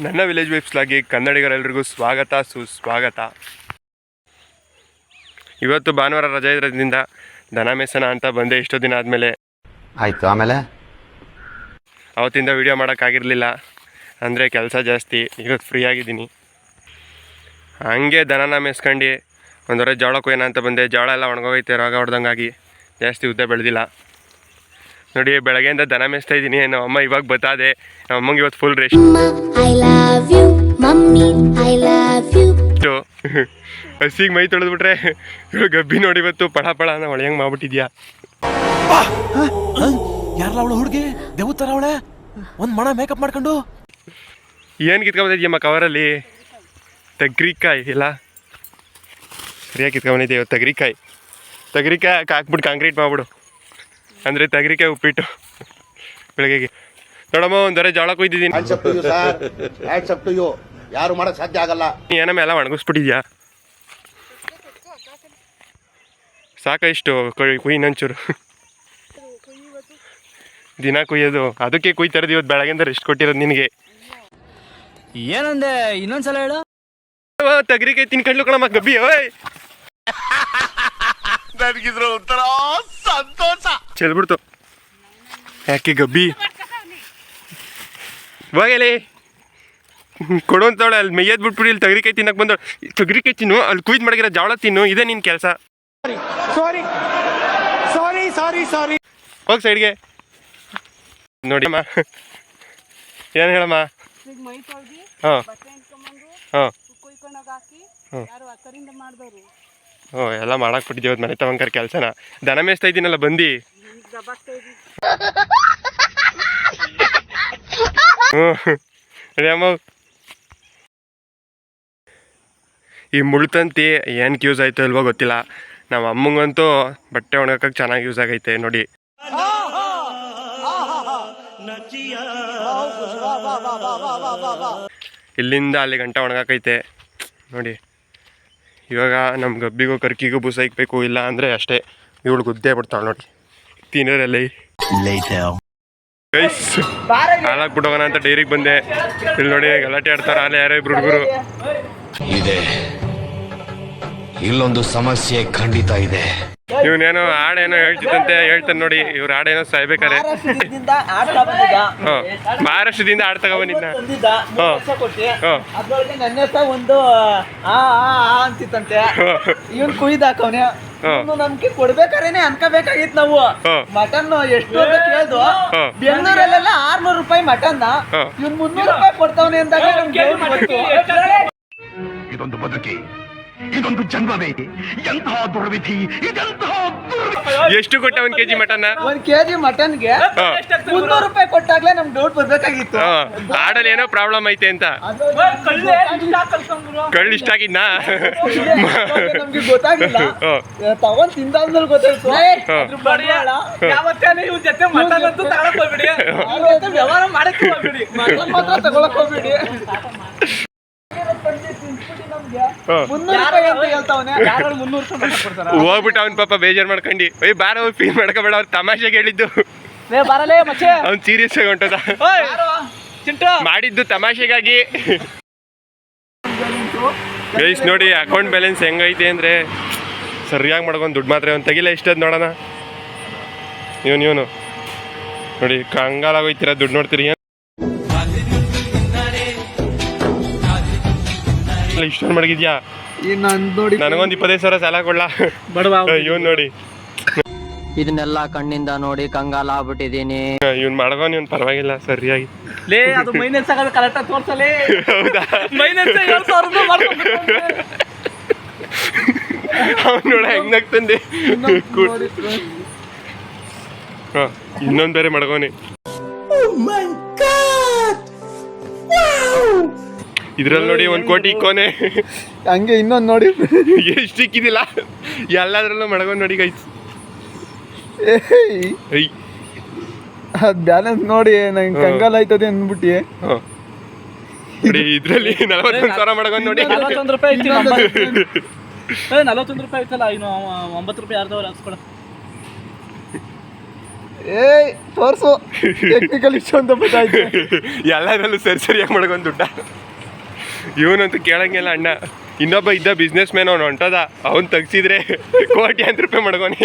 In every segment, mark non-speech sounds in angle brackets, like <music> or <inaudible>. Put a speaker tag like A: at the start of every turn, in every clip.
A: ನನ್ನ ವಿಲೇಜ್ ವೆಬ್ಸ್ಲಾಗಿ ಕನ್ನಡಿಗರೆಲ್ಲರಿಗೂ ಸ್ವಾಗತ ಸುಸ್ವಾಗತ. ಇವತ್ತು ಭಾನುವಾರ ರಜೆ ಇರೋದ್ರಿಂದ ದನ ಮೇಸನ ಅಂತ ಬಂದೆ ಎಷ್ಟೋ ದಿನ ಆದಮೇಲೆ.
B: ಆಯಿತು ಆಮೇಲೆ?
A: ಅವತ್ತಿಂದ ವಿಡಿಯೋ ಮಾಡೋಕ್ಕಾಗಿರಲಿಲ್ಲ. ಅಂದರೆ ಕೆಲಸ ಜಾಸ್ತಿ ಇವತ್ತು ಫ್ರೀ ಆಗಿದ್ದೀನಿ. ಹಾಗೆ ದನನ ಮೇಸ್ಕೊಂಡು ಒಂದೊರೆ ಜೋಳ ಕೊಯ್ಯೋಣ ಅಂತ ಬಂದೆ. ಜೋಳ ಎಲ್ಲ ಒಣಗೋಗೈತೆ ರೋಗ ಹೊಡೆದಂಗಾಗಿ ಜಾಸ್ತಿ ಉದ್ದ ಬೆಳೆದಿಲ್ಲ. ನೋಡಿ ಬೆಳಗ್ಗೆಯಿಂದ ದನ ಮೇಸ್ತಾ ಇದ್ದೀನಿ. ನಮ್ಮ ಅಮ್ಮ ಇವಾಗ ಬತ್ತಾದೆ. ನಮ್ಮ ಅಮ್ಮಂಗೆ ಇವತ್ತು ಫುಲ್ ರೆಸ್ಟ್ ಹಸಿಗೆ ಮೈ ತೊಳೆದ್ಬಿಟ್ರೆ ಗಬ್ಬಿ ನೋಡಿ ಇವತ್ತು ಪಳ ಪಳ ಅಂತ ಒಳೆಯಂಗೆ ಮಾಡ್ಬಿಟ್ಟಿದ್ಯಾ
C: ಯಾರಲ್ಲ ಅವಳು ಹುಡುಗಿ? ದೇವತರ ಅವಳೆ? ಒಂದು ಮಣ ಮೇಕಪ್ ಮಾಡ್ಕೊಂಡು?
A: ಏನು ಕಿತ್ಕೊಂಬಂದಿದ್ಯಮ್ಮ ಕವರಲ್ಲಿ ತಗ್ರಿಕಾಯಿ ಇಲ್ಲ? ಸರಿಯಾಗಿ ಕಿತ್ಕೊಂಬಂದಿದ್ದೆ ಇವತ್ತು ತಗ್ರಿಕಾಯಿ? ತಗ್ರಿಕಾಯಿ ಹಾಕ್ಬಿಟ್ಟು ಕಾಂಕ್ರೀಟ್ ಮಾಡ್ಬಿಡು. ಅಂದರೆ ತಗ್ರಿಕಾಯಿ ಉಪ್ಪಿಟ್ಟು ಬೆಳಗ್ಗೆಗೆ. ನೋಡಮ್ಮ ಒಂದರ ಜೋಳ ಕೊಯ್ದಿದ್ದೀನಿ.
D: Hands up to you sir hands up to you ಯಾರು ಮಾಡಕ್ ಸಾಧ್ಯ ಆಗಲ್ಲ.
A: ಏನಮ್ಮ ಎಲ್ಲ ಒಣಗಿಸ್ಬಿಟ್ಟಿದ್ಯಾ? ಸಾಕ ಇಷ್ಟು ಕೊಯ್ ಕುಯ್ ನಂಚೂರು ದಿನ ಕುಯ್ಯೋದು. ಅದಕ್ಕೆ ಕುಯ್ತಾರದು ಇವತ್ತು ಬೆಳಗ್ಗೆಯಿಂದ ರೆಸ್ಟ್ ಕೊಟ್ಟಿರೋದು ನಿನಗೆ.
C: ಏನಂದೆ? ಇನ್ನೊಂದ್ಸಲ ಹೇಳು.
A: ತಗರಿಕೆ ತಗರಿಕಾಯಿ ತಿನ್ಕೊಂಡ್ಲು ಕಣಮ್ಮ ಗಬ್ಬಿ ಓಯ್. <laughs>
D: ನನಗಿದ್ರ ಒಂಥರ ಸಂತೋಷ.
A: ಚೆಲ್ಬಿಡ್ತು ಯಾಕೆ ಗಬ್ಬಿ? ಹೋಗಲಿ ಕೊಡೋಂತವಳೆ ಅಲ್ಲಿ ಮೆಯ್ಯದ್ ಬಿಟ್ಬಿಡಿ ಇಲ್ಲಿ ತಗರಿಕಾಯಿ ತಿನ್ನಕ್ ಬಂದವಳು. ತಗರಿಕಾಯಿ ತಿನ್ನು ಅಲ್ಲಿ ಕುಯ್ದು ಮಡಗಿರೋ ಜಾವಳ ತಿನ್ನು ಇದೇ ನಿನ್ನ ಕೆಲಸ.
E: ಸಾರಿ ಸಾರಿ ಸಾರಿ ಸಾರಿ
A: ಹೋಗಿ ಸೈಡ್ಗೆ ನೋಡಿ ಅಮ್ಮ. ಏನು ಹೇಳಮ್ಮ? ಹಾಂ. ಹಾಂ. ಎಲ್ಲ ಮಾಡಕ್ ಬಿಟ್ಟಿದ್ದೀವಿ ಮನೆ ತಗೊಂಕರ್ ಕೆಲಸನ. ದನ ಮೇಯಿಸ್ತಾ ಇದ್ದೀನಲ್ಲ ಬಂದು. ಈ ಮುಳ್ತಂತಿ ಏನಕ್ಕೆ ಯೂಸ್ ಆಯ್ತು ಇಲ್ವೋ ಗೊತ್ತಿಲ್ಲ. ನಮ್ಮ ಅಮ್ಮಂಗಂತೂ ಬಟ್ಟೆ ಒಣಗಕ್ಕೆ ಚೆನ್ನಾಗಿ ಯೂಸ್ ಆಗೈತೆ ನೋಡಿ. ಇಲ್ಲಿಂದ ಅಲ್ಲಿ ಗಂಟೆ ಒಣಗಾಕೈತೆ. ನೋಡಿ. ಇವಾಗ ನಮ್ಮ ಗಬ್ಬಿಗೂ ಕರ್ಕಿಗೂ ಬೂಸ ಇಕ್ಬೇಕು ಇಲ್ಲ ಅಂದರೆ ಅಷ್ಟೇ. ಇವಳು ಗುದ್ದೇ ಬಿಡ್ತಾಳೆ ನೋಡಿ. ತಿನ್ನೋರಲ್ಲಿ ಹೋಗೋಣ ಅಂತ ಡೈರಿಗೆ ಬಂದೆ. ಇಲ್ಲಿ ನೋಡಿ ಗಲಾಟೆ ಆಡ್ತಾರ ಅಲ್ಲಿ ಯಾರೋ ಇಬ್ರು ಹುಡುಗರು.
B: ಇದೆ. ಇಲ್ಲೊಂದು ಸಮಸ್ಯೆ ಖಂಡಿತ ಇದೆ.
A: ಇವನೇನೋ ಹಾಡೇನೋ ಹೇಳ್ತಿದ್ದಂತೆ ಹೇಳ್ತಾನೆ ನೋಡಿ ಇವ್ರ ಹಾಡೇನೋ ಸಾಯ್ಬೇಕಾರೆ.
E: ಆಡ್ತಾ ಬಂದಿದ್ದ
A: ಹಾಂ ಮಹಾರಾಷ್ಟ್ರದಿಂದ ಹಾಡ್ ತಗೊಂಡಿದ್ದ.
E: ಅದ್ರೊಳಗೆ ನನ್ನ ಹತ್ರ ಒಂದು ಆ ಆ ಆ ಅಂತಿತ್ತಂತೆ. ಇವನ್ ಕುಯ್ದಾಕವ್ನೆ
A: ಹಾ.
E: ಇವ್ನು ನಮ್ಗೆ ಕೊಡ್ಬೇಕಾರೇನೆ ಅನ್ಕೋಬೇಕಾಗಿತ್ತು ನಾವು. ಮಟನ್ ಎಷ್ಟು ಅಂತ ಕೇಳ್ದು. ಬೆಂಗಳೂರಲ್ಲೆಲ್ಲ ಆರ್ನೂರು ರೂಪಾಯಿ ಮಟನ್. ಇವ್ನ್ ಮುನ್ನೂರು ರೂಪಾಯಿ ಕೊಡ್ತಾವನೆ ಅಂದಾಗ ನಮ್ಗೆ
D: ಇದೊಂದು ಬದುಕಿ. ಇದೊಂದು ಜನ್ಮವೇ. ಎಂತಹ ದುರ್ವಿಧಿ ಇದೆಂತಹ
A: ಎಷ್ಟು ಕೊಟ್ಟ ಒಂದ್ ಕೆಜಿ ಮಟನ್
E: ಒಂದ್ ಕೆಜಿ ಮಟನ್ಗೆ
A: ಗೆ
E: ಮುನ್ನೂರು ರೂಪಾಯಿ ಕೊಟ್ಟಾಗ್ಲೇ ನಮ್ ಡೌಟ್ ಬರ್ಬೇಕಾಗಿತ್ತು.
A: ಆಡಲ್ಲಿ ಏನೋ ಪ್ರಾಬ್ಲಮ್ ಐತೆ ಅಂತ. ಕಳ್ಳು ಇಷ್ಟ ಆಗಿದ್ನಾ?
E: ನಮ್ಗೆ ಗೊತ್ತಾಗಿಲ್ಲ. ತಗೊಂಡ್ ತಿಂದಾದ್ಮೇಲೆ ಗೊತ್ತಾಯ್ತು.
A: ಹಾ.
E: ಅದ್ರ ಬಂಡವಾಳ. ಅವ್ರ ಜೊತೆ ವ್ಯವಹಾರ ಮಾಡಕ್ಕೆ ಹೋಗ್ಬಿಡಿ. ಮಟನ್ ಮಾತ್ರ ತಗೊಳಕ್ ಹೋಗ್ಬೇಡಿ
A: ಹಾ.
E: ಮುನ್ನೂರು ರೂಪಾಯಿ ಅಂತ ಹೇಳ್ತಾವನೆ ಮುನ್ನೂರು ರೂಪಾಯಿ ಕೊಡ್ತಾರ
A: ಹೋಗ್ಬಿಟ್ಟು ಅವ್ನ ಪಾಪ ಬೇಜಾರ್ ಮಾಡ್ಕೊಂಡು ಏಯ್ ಬಾರ ಹೋಗಿ ಫೀಲ್ ಮಾಡ್ಕೋಬೇಡ ಅವ್ರು ತಮಾಷೆಗೆ ಹೇಳಿದ್ದು. ಅವ್ನು ಸೀರಿಯಸ್ ಆಗಿ ಹೊಂಟದ. ಮಾಡಿದ್ದು ತಮಾಷೆಗಾಗಿ. ಗೈಸ್ ನೋಡಿ ಅಕೌಂಟ್ ಬ್ಯಾಲೆನ್ಸ್ ಹೆಂಗೈತೆ ಅಂದ್ರೆ ಸರಿಯಾಗಿ ಮಾಡ್ಕೊಂಡು ದುಡ್ಡು ಮಾತ್ರ ಅವ್ನು ತೆಗಿಲ್ಲ ಇಷ್ಟದ್ ನೋಡೋಣ. ಇವನು ಇವನು. ನೋಡಿ ಕಂಗಾಲಾಗೋಯ್ತೀರ ದುಡ್ಡು ನೋಡ್ತೀರಿ. ಇಷ್ಟೊಂದು ಮಡಗಿದ್ಯಾ
E: ನಂದು ನೋಡಿ
A: ನನಗೊಂದು ಇಪ್ಪತ್ತೈದು ಸಾವಿರ ಸಾಲ ಬಡವಾ ಇವನ್ ನೋಡಿ.
F: ಇದನ್ನೆಲ್ಲ ಕಣ್ಣಿಂದ ನೋಡಿ ಕಂಗಾಲ ಆಗ್ಬಿಟ್ಟಿದೀನಿ
A: ಇವ್ನ್ ಮಾಡ್ಕೊಂಡು ಇವ್ನ್ ಪರವಾಗಿಲ್ಲ ಸರಿಯಾಗಿ.
E: ಲೇ ಅದು ಮೈನಸ್ ಆಗೋದು ಕರೆಕ್ಟ್ ಆಗಿ ತೋರ್ಸಲೇ.
A: ಹೌದಾ?
E: ಮೈನಸ್ ಎರಡ್ ಸಾವಿರ ರೂಪಾಯಿ ಮಾಡ್ಕೊಂಡು
A: ಅವ್ನು ನೋಡ ಹೆಂಗ್ ನಗ್ತಂದೆ ಹಾ ಇನ್ನೊಂದ್ ಬೇರೆ ಮಡಗೋನೆ ಇದ್ರಲ್ಲಿ ನೋಡಿ ಒಂದ್ ಕೋಟಿ ಇಕ್ಕೋನೆ
E: ಹಂಗೆ ಇನ್ನೊಂದು ನೋಡಿ. <laughs>
A: ಎಷ್ಟು ಇಕ್ಕಿದಿಲ್ಲ ಎಲ್ಲದ್ರಲ್ಲೂ ಮಡಗೊಂಡು ನೋಡಿ ಗೈಸ್ ಏಯ್.
E: ಅದ್ ಬ್ಯಾಲೆನ್ಸ್ ನೋಡಿ ನಂಗೆ ಕಂಗಾಲ ಆಯ್ತದೆ ಅಂದ್ಬಿಟ್ಟಿ.
A: ಇದ್ರಲ್ಲಿ ನಲವತ್ತೊಂದು ಸಾವಿರ ಮಡಗೊಂಡು ನೋಡಿ.
E: ನಲವತ್ತೊಂದು ರೂಪಾಯಿ ಐತಿ ನಲವತ್ತೊಂದು. ರೂಪಾಯಿ ಐತಲ್ಲ ಇನ್ನು ಒಂಬತ್ತು ರೂಪಾಯಿ ಯಾರ್ದವ್ರು ಹಾಕ್ಸ್ಕೊಳ ಏಯ್ ತೋರ್ಸು. ಟೆಕ್ನಿಕಲ್ ಇಷ್ಟು ಅಂತ ಗೊತ್ತಾಯ್ತು
G: ಎಲ್ಲದರಲ್ಲೂ ಸರಿ ಸರಿಯಾಗಿ ಮಾಡ್ಕೊಂಡು ದುಡ್ಡ? ಇವನಂತೂ ಕೇಳಂಗಿಲ್ಲ ಅಣ್ಣ. ಇನ್ನೊಬ್ಬ ಇದ್ದ ಬಿಸ್ನೆಸ್ ಮ್ಯಾನ್ ಅವ್ನು ಹೊಂಟದ. ಅವ್ನು ತೆಗ್ಸಿದ್ರೆ ಅಂತ ರೂಪಾಯಿ ಮಾಡ್ಕೊನಿ.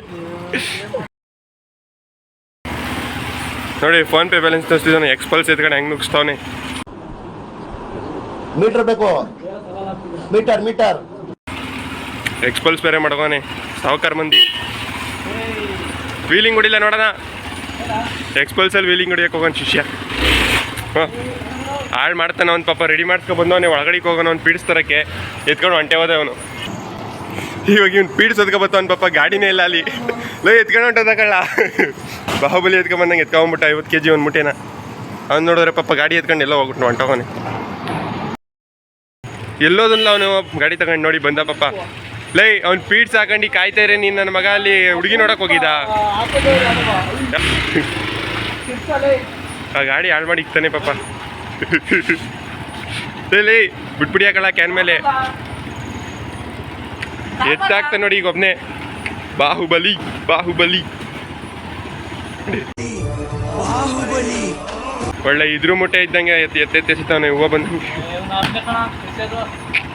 G: ನೋಡಿ ಫೋನ್ ಪೇ ಬ್ಯಾಲೆನ್ಸ್ ತೋರಿಸ್ತಿದ್ದಾನೆ. ಎಕ್ಸ್ಪಲ್ಸ್ ಎತ್ಕೊಂಡು ಹೆಂಗ್ ನುಗ್ಸ್ತಾವನೆ.
D: ಮೀಟರ್ ಬೇಕು. ಮೀಟರ್ ಮೀಟರ್
G: ಎಕ್ಸ್ಪಲ್ಸ್ ಬೇರೆ ಮಾಡ್ಕೊನೆ. ಸಾವುಕಾರ ಮಂದಿ. ವೀಲಿಂಗ್ ಹೊಡಿಲ್ಲ ನೋಡೋಣ. ಎಕ್ಸ್ಪಲ್ಸಲ್ಲಿ ವೀಲಿಂಗ್ ಹೊಡಿಯಕ್ಕೆ ಹೋಗೋಣ ಶಿಷ್ಯ. ಹಾಂ. ಹಾಳು ಮಾಡ್ತಾನೆ ಅವ್ನು ಪಾಪ ರೆಡಿ ಮಾಡ್ಕೊ ಬಂದವನೇ ಒಳಗಡೆಗೆ ಹೋಗೋಣ, ಅವ್ನು ಪೀಡಿಸ್ತಾರಕ್ಕೆ. ಎತ್ಕೊಂಡು ಹೊಂಟೆ ಹೋದೆ ಅವನು. ಇವಾಗ ಇವ್ನು ಪೀಡಿಸೋದಕ್ಕೆ ಬತ್ತ ಅವ್ನು ಪಾಪ ಗಾಡಿನೇ ಇಲ್ಲ ಅಲ್ಲಿ. ಲೋ, ಎತ್ಕೊಂಡು ಹೊಂಟೆ ಕಳ್ಳ. ಬಾಹುಬಲಿ ಎತ್ಕೊಂಡ್ ಬಂದಂಗೆ ಎತ್ಕೊಂಬಿಟ್ಟ ಐವತ್ತು ಕೆ ಜಿ ಒಂದು ಮುಟ್ಟೆನ ಅವ್ನು ನೋಡಿದ್ರೆ ಪಾಪ ಗಾಡಿ ಎತ್ಕೊಂಡು ಎಲ್ಲ ಹೋಗ್ಬಿಟ್ಟು ಹೊಂಟೋಗೋನೆ ಎಲ್ಲೋದಲ್ಲ ಅವನು ಗಾಡಿ ತಗೊಂಡು ನೋಡಿ ಬಂದ ಪಾಪ. ಲೈ, ಅವ್ನು ಪೀಡ್ಸ್ ಹಾಕೊಂಡು ಕಾಯ್ತಾ ಇರೇ ನೀನು ನನ್ನ ಮಗ ಅಲ್ಲಿ ಹುಡುಗಿ ನೋಡಕ್ ಹೋಗಿದ ಗಾಡಿ ಹಾಳು ಮಾಡಿ ಇಕ್ತಾನೆ ಪಾಪ. ಲೇ, ಲೇ ಬಿಟ್ಬಿಡಿ ಹಾಕಲ್ಲ ಕ್ಯಾನ್ ಮೇಲೆ. ಎತ್ತಾಗ್ತಾನೆ ನೋಡಿ ಈಗ ಒಬ್ನೇ. ಬಾಹುಬಲಿ ಬಾಹುಬಲಿ. ಒಳ್ಳೆ ಇದ್ರ ಮುಟ್ಟೆ ಇದ್ದಂಗೆ ಎತ್ತ ಎತ್ತೆತ್ತಿಸ್ತಾವನೆ ಹೂವು ಬಂದು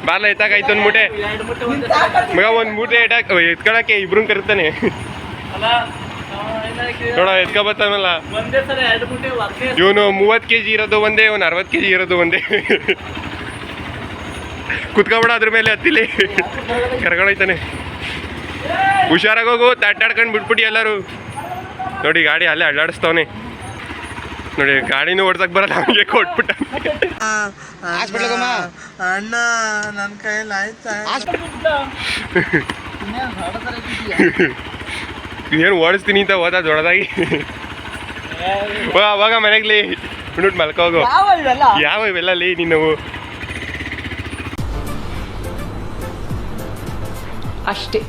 G: ಬಾರ್ಲ ಎತ್ತಾಕಾಯ್ತು ಒಂದು ಮೂಟೆ. ಮಗ ಒಂದು ಮೂಟೆ ಎಟಾಕ್ ಎತ್ಕೊಳಕ್ಕೆ ಇಬ್ರು ಕರಿತಾನೆ. ನೋಡ ಎತ್ಕೊ ಬರ್ತಾನಲ್ಲ ಇವನು ಮೂವತ್ತು ಕೆ ಜಿ ಇರೋದು ಒಂದೇ ಇವನು ಅರವತ್ತು ಕೆ ಜಿ ಇರೋದು ಒಂದೇ. ಕುತ್ಕೊಬೇಡ ಅದ್ರ ಮೇಲೆ ಹತ್ತಿಲಿ. ಕರ್ಕೊಂಡೋಯ್ತಾನೆ. ಹುಷಾರಾಗಿ ಹೋಗು ತಟ್ಟಾಡ್ಕೊಂಡು ಬಿಟ್ಬಿಟ್ಟು ಎಲ್ಲರೂ. ನೋಡಿ ಗಾಡಿ ಅಲ್ಲೇ ಅಳ್ಳಾಡಿಸ್ತವನೆ. ನೋಡಿ ಗಾಡಿನೂ ಓಡ್ಸಕ್ ಬರಲ್ಲ ಅವನಿಗೆ ಕೊಟ್ಬಿಟ್ಟ.
E: ಅಣ್ಣ ನನ್ನ ಕೈಯಲ್ಲಿ ಆಯ್ತಾ?
G: ಏನು ಓಡಿಸ್ತೀನಿ ಅಂತ ಹೋದ ದೊಡ್ಡದಾಗಿ. ಹೋಗ ಅವಾಗ ಮನೆಗ್ಲಿ ಬಿಟ್ಬಿಟ್ಟು ಮಲ್ಕೋಗು
E: ಯಾವ ಇವೆಲ್ಲ
G: ಯಾವ ಇವೆಲ್ಲ ಲೇ ನೀನು
H: ಅಷ್ಟೇ.